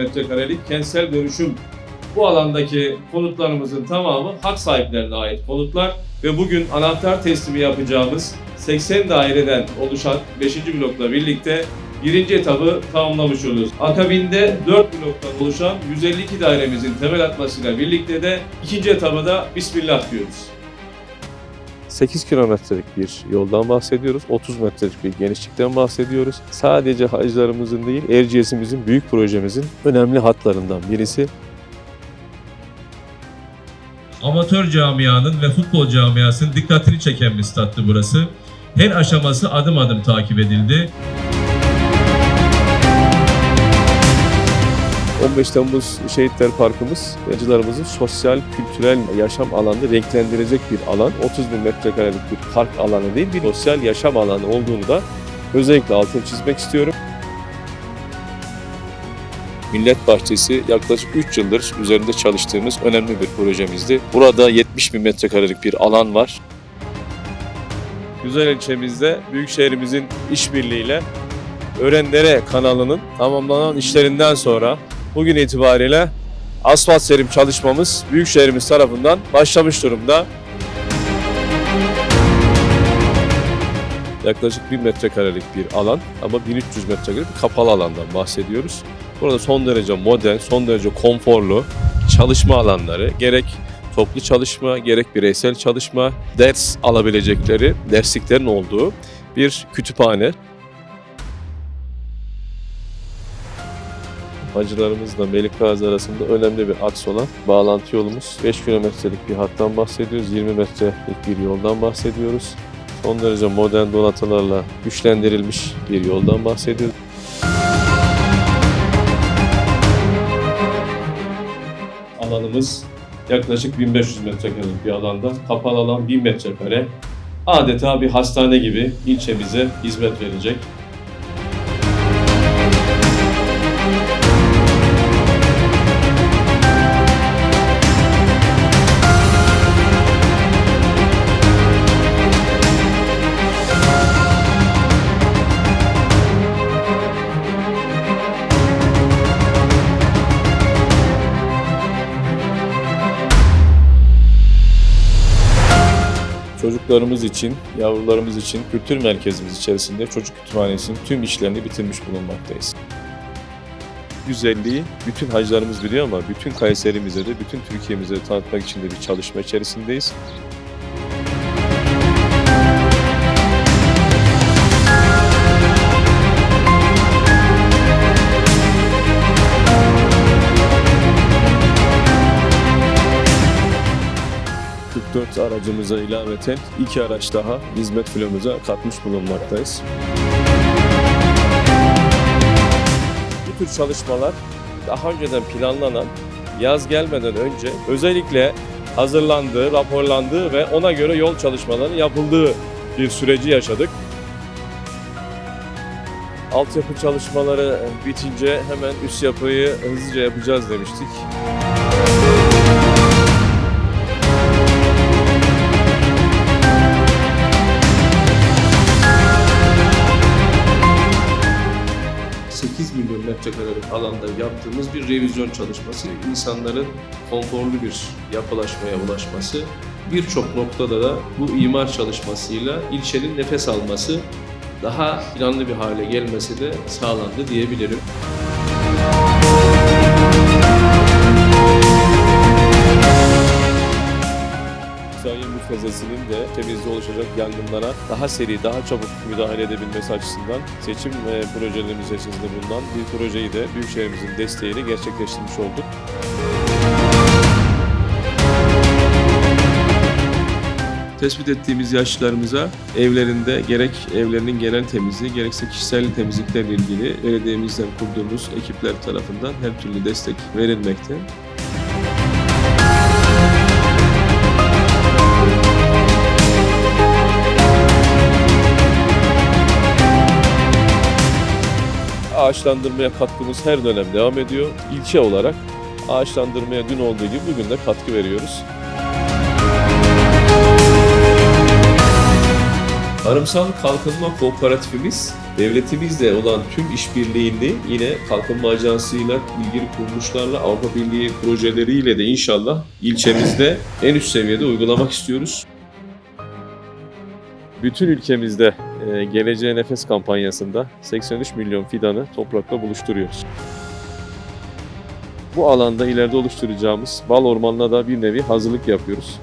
30 bin metrekarelik kentsel dönüşüm bu alandaki konutlarımızın tamamı hak sahiplerine ait konutlar ve bugün anahtar teslimi yapacağımız 80 daireden oluşan 5. blokla birlikte birinci etabı tamamlamış oluyoruz. Akabinde 4 bloktan oluşan 152 dairemizin temel atmasıyla birlikte de ikinci etabı da Bismillah diyoruz. 8 kilometrelik bir yoldan bahsediyoruz. 30 metrelik bir genişlikten bahsediyoruz. Sadece hacılarımızın değil, Erciyes'imizin büyük projemizin önemli hatlarından birisi. Amatör camianın ve futbol camiasının dikkatini çeken bir stattı burası. Her aşaması adım adım takip edildi. 15 Temmuz Şehitler Parkımız hacılarımızın sosyal, kültürel yaşam alanını renklendirecek bir alan. 30 bin metrekarelik bir park alanı değil, bir sosyal yaşam alanı olduğunu da özellikle altını çizmek istiyorum. Millet Bahçesi yaklaşık 3 yıldır üzerinde çalıştığımız önemli bir projemizdi. Burada 70 bin metrekarelik bir alan var. Güzel ilçemizde Büyükşehirimizin işbirliğiyle Öğrendere kanalının tamamlanan işlerinden sonra bugün itibariyle asfalt serim çalışmamız Büyükşehirimiz tarafından başlamış durumda. Yaklaşık 1000 metrekarelik bir alan ama 1300 metrekarelik bir kapalı alandan bahsediyoruz. Burada son derece modern, son derece konforlu çalışma alanları gerek toplu çalışma, gerek bireysel çalışma, ders alabilecekleri, dersliklerin olduğu bir kütüphane. Hacılarımızla Melikgazi arasında önemli bir aks olan bağlantı yolumuz. 5 kilometrelik bir hattan bahsediyoruz, 20 metrelik bir yoldan bahsediyoruz. Son derece modern donatılarla güçlendirilmiş bir yoldan bahsediyoruz. Alanımız yaklaşık 1500 metrekarelik bir alanda. Kapalı alan 1000 metrekare. Adeta bir hastane gibi ilçemize hizmet verecek. Çocuklarımız için, yavrularımız için kültür merkezimiz içerisinde çocuk kütüphanesinin tüm işlerini bitirmiş bulunmaktayız. Güzelliği bütün hacılarımız biliyor ama bütün Kayserimize de, bütün Türkiye'mize de tanıtmak için de bir çalışma içerisindeyiz. Aracımıza ilaveten iki araç daha hizmet filomuza katmış bulunmaktayız. Bu tür çalışmalar daha önceden planlanan, yaz gelmeden önce özellikle hazırlandığı, raporlandığı ve ona göre yol çalışmalarının yapıldığı bir süreci yaşadık. Altyapı çalışmaları bitince hemen üst yapıyı hızlıca yapacağız demiştik. ...8 milyon metrekarelik alanda yaptığımız bir revizyon çalışması, insanların konforlu bir yapılaşmaya ulaşması, birçok noktada da bu imar çalışmasıyla ilçenin nefes alması, daha planlı bir hale gelmesi de sağlandı diyebilirim. Müfrezesinin de temizde oluşacak yangınlara daha seri, daha çabuk müdahale edebilmesi açısından seçim e, projelerimiz içerisinde bulunan bir projeyi de Büyükşehirimizin desteğiyle gerçekleştirmiş olduk. Tespit ettiğimiz yaşlılarımıza evlerinde gerek evlerinin genel temizliği gerekse kişisel temizliklerle ilgili belediyemizden kurduğumuz ekipler tarafından her türlü destek verilmekte. Ağaçlandırmaya katkımız her dönem devam ediyor. İlçe olarak ağaçlandırmaya dün olduğu gibi bugün de katkı veriyoruz. Tarımsal Kalkınma Kooperatifimiz devletimizle olan tüm işbirliğini yine Kalkınma Ajansı'yla ilgili kuruluşlarla Avrupa Birliği projeleriyle de inşallah ilçemizde en üst seviyede uygulamak istiyoruz. Bütün ülkemizde e, Geleceğe Nefes kampanyasında 83 milyon fidanı toprakla buluşturuyoruz. Bu alanda ileride oluşturacağımız bal ormanına da bir nevi hazırlık yapıyoruz.